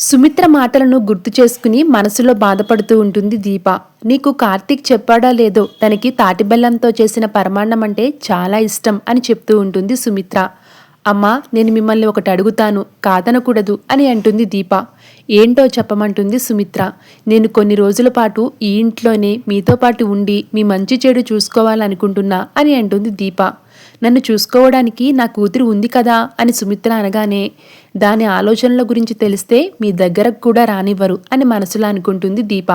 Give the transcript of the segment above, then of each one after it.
సుమిత్ర మాటలను గుర్తు చేసుకుని మనసులో బాధపడుతూ ఉంటుంది దీప. నీకు కార్తీక్ చెప్పాడా లేదో తనకి తాటిబెల్లంతో చేసిన పరమాన్నం అంటే చాలా ఇష్టం అని చెప్తూ ఉంటుంది సుమిత్ర. అమ్మా నేను మిమ్మల్ని ఒకటి అడుగుతాను కాదనకూడదు అని అంటుంది దీప. ఏంటో చెప్పమంటుంది సుమిత్ర. నేను కొన్ని రోజుల పాటు ఈ ఇంట్లోనే మీతో పాటు ఉండి మీ మంచి చెడు చూసుకోవాలనుకుంటున్నా అని అంటుంది దీప. నన్ను చూసుకోవడానికి నా కూతురు ఉంది కదా అని సుమిత్ర అనగానే దాని ఆలోచనల గురించి తెలిస్తే మీ దగ్గరకు కూడా రానివ్వరు అని మనసులో అనుకుంటుంది దీప.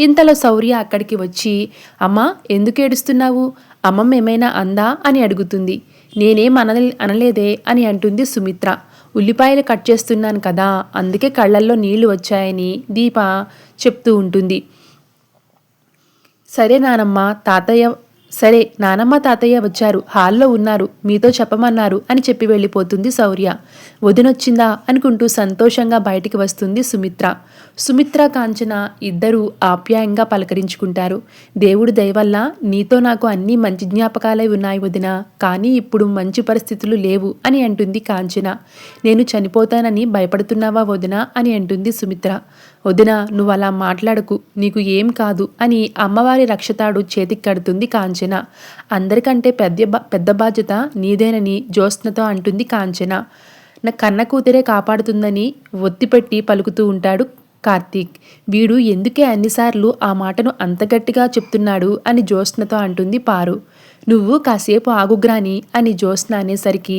ఇంతలో శౌర్య అక్కడికి వచ్చి అమ్మా ఎందుకు ఏడుస్తున్నావు? అమ్మమ్మ ఏమైనా అందా? అని అడుగుతుంది. నేనేం అన అనలేదే అని అంటుంది సుమిత్ర. ఉల్లిపాయలు కట్ చేస్తున్నాను కదా అందుకే కళ్ళల్లో నీళ్ళు వచ్చాయని దీప చెప్తూ ఉంటుంది. సరే నానమ్మ తాతయ్య సరే నానమ్మ తాతయ్య వచ్చారు. హాల్లో ఉన్నారు. మీతో చెప్పమన్నారు అని చెప్పి వెళ్ళిపోతుంది శౌర్య. వదినొచ్చిందా అనుకుంటూ సంతోషంగా బయటికి వస్తుంది సుమిత్ర. సుమిత్ర కాంచన ఇద్దరూ ఆప్యాయంగా పలకరించుకుంటారు. దేవుడు దయవల్ల నీతో నాకు అన్ని మంచి జ్ఞాపకాలే ఉన్నాయి వదిన. కానీ ఇప్పుడు మంచి పరిస్థితులు లేవు అని అంటుంది కాంచన. నేను చనిపోతానని భయపడుతున్నావా వదిన? అని అంటుంది సుమిత్ర. వదిన నువ్వు అలా మాట్లాడకు నీకు ఏం కాదు అని అమ్మవారి రక్షతాడు చేతికి కడుతుంది కాంచన. అందరికంటే పెద్ద పెద్ద బాధ్యత నీదేనని జ్యోత్స్నతో అంటుంది కాంచన. నా కన్న కూతురే కాపాడుతుందని ఒత్తిపెట్టి పలుకుతూ ఉంటాడు కార్తీక్. వీడు ఎందుకే అన్నిసార్లు ఆ మాటను అంత గట్టిగా చెప్తున్నాడు అని జ్యోత్స్నతో అంటుంది పారు. నువ్వు కాసేపు ఆగుగ్రాని అని జ్యోత్స్న అనేసరికి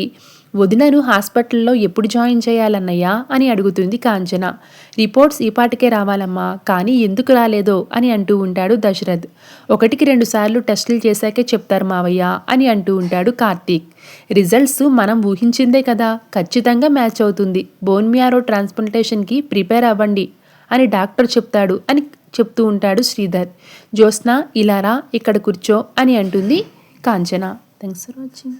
వదినను హాస్పిటల్లో ఎప్పుడు జాయిన్ చేయాలన్నయ్యా అని అడుగుతుంది కాంచన. రిపోర్ట్స్ ఈపాటికే రావాలమ్మా కానీ ఎందుకు రాలేదో అని అంటూ ఉంటాడు దశరథ్. ఒకటికి రెండు సార్లు టెస్టులు చేశాకే చెప్తారు మావయ్య అని అంటూ ఉంటాడు కార్తీక్. రిజల్ట్స్ మనం ఊహించిందే కదా ఖచ్చితంగా మ్యాచ్ అవుతుంది. బోన్ మ్యారో ట్రాన్స్ప్లాంటేషన్కి ప్రిపేర్ అవ్వండి అని డాక్టర్ చెప్తాడు అని చెప్తూ ఉంటాడు శ్రీధర్. జ్యోత్స్న ఇలారా ఇక్కడ కూర్చో అని అంటుంది కాంచన. Thanks for watching.